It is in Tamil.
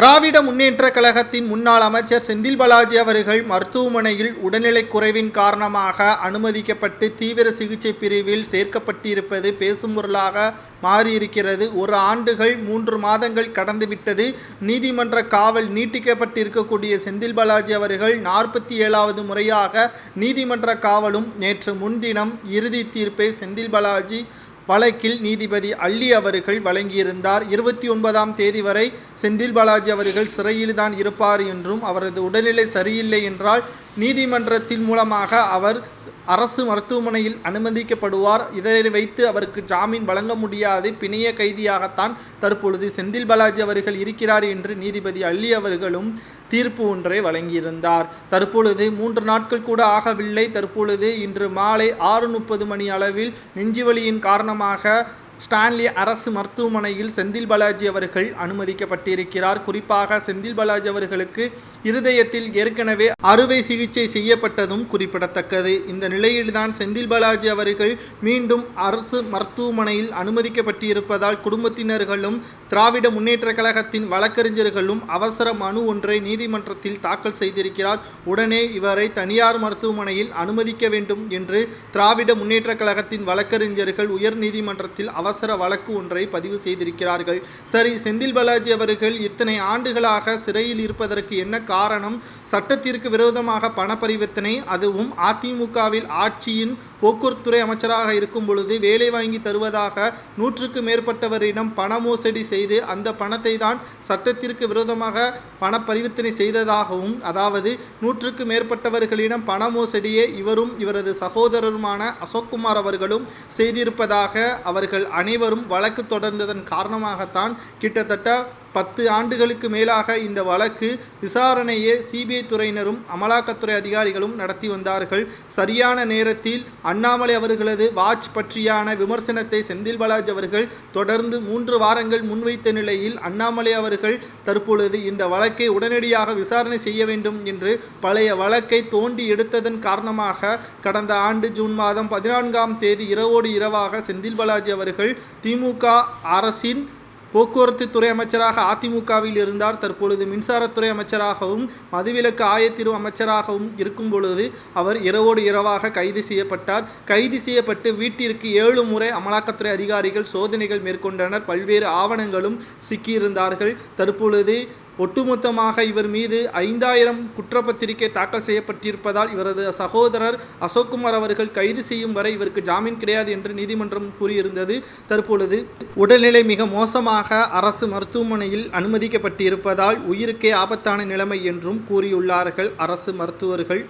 திராவிட முன்னேற்ற கழகத்தின் முன்னாள் அமைச்சர் செந்தில் பாலாஜி அவர்கள் மருத்துவமனையில் உடல்நிலை குறைவின் காரணமாக அனுமதிக்கப்பட்டு தீவிர சிகிச்சை பிரிவில் சேர்க்கப்பட்டிருப்பது பேசும் பொருளாக மாறியிருக்கிறது. ஒரு ஆண்டுகள் மூன்று மாதங்கள் கடந்துவிட்டது. நீதிமன்ற காவல் நீட்டிக்கப்பட்டிருக்கக்கூடிய செந்தில் பாலாஜி அவர்கள் நாற்பத்தி ஏழாவது முறையாக நீதிமன்ற காவலும் நேற்று முன்தினம் இறுதி தீர்ப்பை செந்தில் பாலாஜி வழக்கில் நீதிபதி அள்ளி அவர்கள் வழங்கியிருந்தார். இருபத்தி ஒன்பதாம் தேதி வரை செந்தில் பாலாஜி அவர்கள் சிறையில்தான் இருப்பார் என்றும் அவரது உடல்நிலை சரியில்லை என்றால் நீதிமன்றத்தின் மூலமாக அவர் அரசு மருத்துவமனையில் அனுமதிக்கப்படுவார். இதனை வைத்து அவருக்கு ஜாமீன் வழங்க முடியாது. பிணைய கைதியாகத்தான் தற்பொழுது செந்தில் பாலாஜி அவர்கள் இருக்கிறார் என்று நீதிபதி அள்ளி அவர்களும் தீர்ப்பு ஒன்றை வழங்கியிருந்தார். தற்பொழுது மூன்று நாட்கள் கூட ஆகவில்லை. தற்பொழுது இன்று மாலை ஆறு முப்பது மணி அளவில் நெஞ்சுவலியின் காரணமாக ஸ்டான்லி அரசு மருத்துவமனையில் செந்தில் பாலாஜி அவர்கள் அனுமதிக்கப்பட்டிருக்கிறார். குறிப்பாக செந்தில் பாலாஜி அவர்களுக்கு இருதயத்தில் ஏற்கனவே அறுவை சிகிச்சை செய்யப்பட்டதும் குறிப்பிடத்தக்கது. இந்த நிலையில்தான் செந்தில் பாலாஜி அவர்கள் மீண்டும் அரசு மருத்துவமனையில் அனுமதிக்கப்பட்டிருப்பதால் குடும்பத்தினர்களும் திராவிட முன்னேற்ற கழகத்தின் வழக்கறிஞர்களும் அவசர மனு ஒன்றை நீதிமன்றத்தில் தாக்கல் செய்திருக்கிறார். உடனே இவரை தனியார் மருத்துவமனையில் அனுமதிக்க வேண்டும் என்று திராவிட முன்னேற்ற கழகத்தின் வழக்கறிஞர்கள் உயர்நீதிமன்றத்தில் நீதிமன்றத்தில் அவசர வழக்கு ஒன்றை பதிவு செய்திருக்கிறார்கள். சரி செந்தில் பாலாஜி அவர்கள் இத்தனை ஆண்டுகளாக சிறையில் இருப்பதற்கு என்ன காரணம்? சட்டத்திற்கு விரோதமாக பண பரிவர்த்தனை அதுவும் அதிமுகவில் ஆட்சியின் போக்குவரத்துறை அமைச்சராக இருக்கும் பொழுது வேலை வாங்கி தருவதாக நூற்றுக்கு மேற்பட்டவரிடம் பண மோசடி செய்து அந்த பணத்தை தான் சட்டத்திற்கு விரோதமாக பண பரிவர்த்தனை செய்ததாகவும் அதாவது நூற்றுக்கு மேற்பட்டவர்களிடம் பண மோசடியை இவரும் இவரது சகோதரருமான அசோக்குமார் அவர்களும் செய்திருப்பதாக அவர்கள் அனைவரும் வழக்கு தொடர்ந்ததன் காரணமாகத்தான் கிட்டத்தட்ட பத்து ஆண்டுகளுக்கு மேலாக இந்த வழக்கு விசாரணையை சிபிஐ துறையினரும் அமலாக்கத்துறை அதிகாரிகளும் நடத்தி வந்தார்கள். சரியான நேரத்தில் அண்ணாமலை அவர்களது வாட்ச் பற்றியான விமர்சனத்தை செந்தில் பாலாஜ் அவர்கள் தொடர்ந்து மூன்று வாரங்கள் முன்வைத்த நிலையில் அண்ணாமலை அவர்கள் தற்பொழுது இந்த வழக்கை உடனடியாக விசாரணை செய்ய வேண்டும் என்று பழைய வழக்கை தோண்டி எடுத்ததன் காரணமாக கடந்த ஆண்டு ஜூன் மாதம் பதினான்காம் தேதி இரவோடு இரவாக செந்தில் பாலாஜி அவர்கள் திமுக அரசின் போக்குவரத்து துறை அமைச்சராக அதிமுகவில் இருந்தார். தற்பொழுது மின்சாரத்துறை அமைச்சராகவும் மதுவிலக்கு ஆயத்தீர்வு அமைச்சராகவும் இருக்கும் பொழுது அவர் இரவோடு இரவாக கைது செய்யப்பட்டார். கைது செய்யப்பட்டு வீட்டிற்கு ஏழு முறை அமலாக்கத்துறை அதிகாரிகள் சோதனைகள் மேற்கொண்டனர். பல்வேறு ஆவணங்களும் சிக்கியிருந்தார்கள். தற்பொழுது ஒட்டுமொத்தமாக இவர் மீது ஐந்தாயிரம் குற்றப்பத்திரிகை தாக்கல் செய்யப்பட்டிருப்பதால் இவரது சகோதரர் அசோக்குமார் அவர்கள் கைது செய்யும் வரை இவருக்கு ஜாமீன் கிடையாது என்று நீதிமன்றம் கூறியிருந்தது. தற்பொழுது உடல்நிலை மிக மோசமாக அரசு மருத்துவமனையில் அனுமதிக்கப்பட்டிருப்பதால் உயிருக்கே ஆபத்தான நிலைமை என்றும் கூறியுள்ளார்கள் அரசு மருத்துவர்கள்.